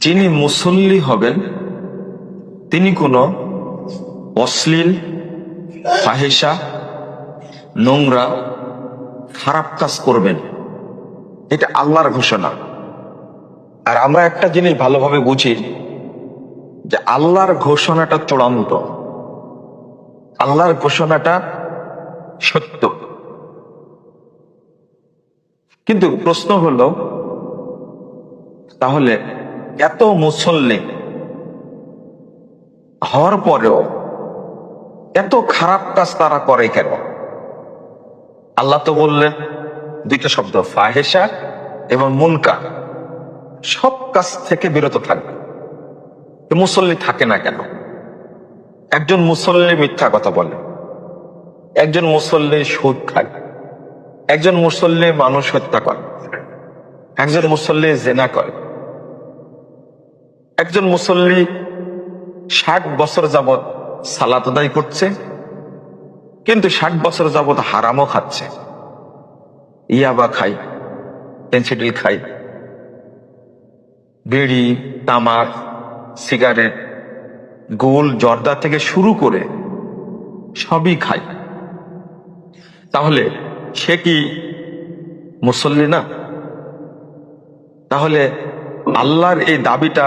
যিনি মুসল্লি হবেন, তিনি কোনো অশ্লীল ফাহেসা নোংরা, খারাপ কাজ করবেন। এটা আল্লাহর ঘোষণা। আর আমরা একটা জিনিস ভালোভাবে বুঝি, যে আল্লাহর ঘোষণাটা চূড়ান্ত। আল্লাহর ঘোষণাটা সত্য। কিন্তু প্রশ্ন হলো, তাহলে এত মুসল্লি হওয়ার পরেও এত খারাপ কাজ তারা করে কেন? আল্লাহ তো বললেন, দুইটা শব্দ ফাহেসা এবং মুনকা সব কাজ থেকে বিরত থাকবে। মুসল্লি থাকে না কেন? একজন মুসল্লি মিথ্যা কথা বলে। একজন মুসল্লি সুদ খায়। একজন মুসল্লি মানুষ হত্যা করে। একজন মুসল্লি জেনা করে। একজন মুসল্লি ষাট বছর যাবৎ সালাত আদায় করছে, কিন্তু ষাট বছর যাবৎ হারামও খাচ্ছে। ইয়াবা খাই, পেন্সিডিল খাই, বিড়ি, তামাক, সিগারেট, গোল, জর্দা থেকে শুরু করে সবই খাই। তাহলে সে কি মুসল্লি না? তাহলে আল্লাহর এই দাবিটা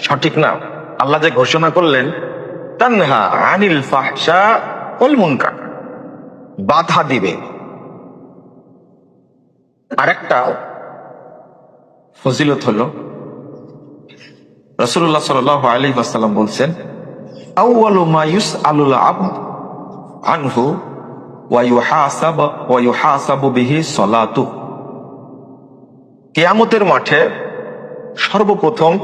সঠিক না। আল্লাহ যে ঘোষণা করলেন, তানহা আনিল ফাহশা ওয়াল মুনকার। বাধা দিবে। আরেকটা ফজিলত হলো, রাসূলুল্লাহ সাল্লাল্লাহু আলাইহি ওয়াসাল্লাম বলছেন আনহু কিয়ামতের মাঠে সর্বপ্রথম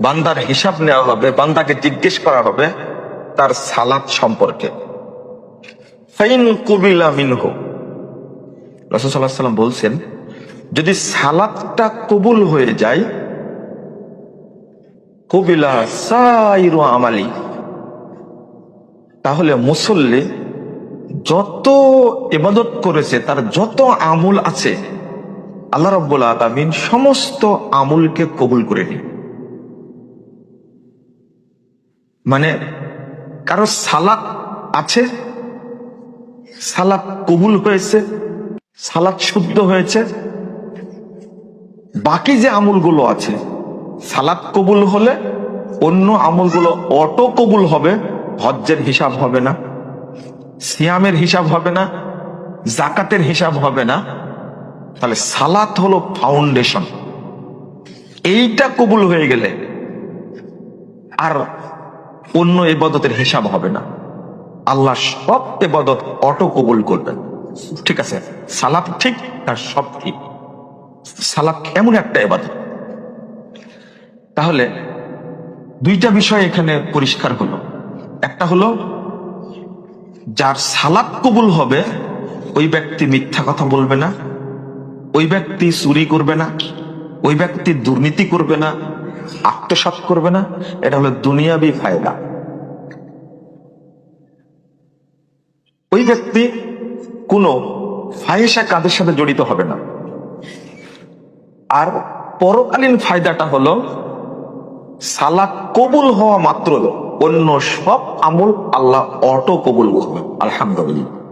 বান্দার হিসাব নেওয়া হবে, বান্দাকে জিজ্ঞেস করা হবে তার সালাত সম্পর্কে। ফাইন বলছেন, যদি সালাতটা কবুল হয়ে যায় কবিলা সাইরু আমালি, তাহলে মুসল্লি যত ইবাদত করেছে, তার যত আমল আছে, আল্লাহ রব্বুল আলামিন সমস্ত আমলকে কবুল করে নি মানে কারও সালাত আছে? সালাত কবুল হয়েছে? সালাত শুদ্ধ হয়েছে? বাকি যে আমলগুলো আছে, সালাত কবুল হলে অন্য আমলগুলো অটো কবুল হবে, হজ্জের হিসাব হবে না, সিয়ামের হিসাব হবে না, জাকাতের হিসাব হবে না। তাহলে সালাত হলো ফাউন্ডেশন এইটা কবুল হয়ে গেলে আর অন্য এবাদতের হিসাব হবে না। আল্লাহ সব এবাদত অটো কবুল করবেন। ঠিক আছে? সালাত ঠিক আর সব ঠিক। সালাত এমন একটা এবাদত। তাহলে দুইটা বিষয় এখানে পরিষ্কার হলো। একটা হলো, যার সালাত কবুল হবে, ওই ব্যক্তি মিথ্যা কথা বলবে না। ওই ব্যক্তি চুরি করবে না। ওই ব্যক্তি দুর্নীতি করবে না। আত্মসাত করবে না, এটা হলো দুনিয়াবি ফায়দা। ওই ব্যক্তি কোনো ফাহেসা কাজের সাথে জড়িত হবে না। আর পরকালীন ফায়দাটা হলো সালাত কবুল হওয়া মাত্র অন্য সব আমল আল্লাহ অটো কবুল করবে, আলহামদুলিল্লাহ।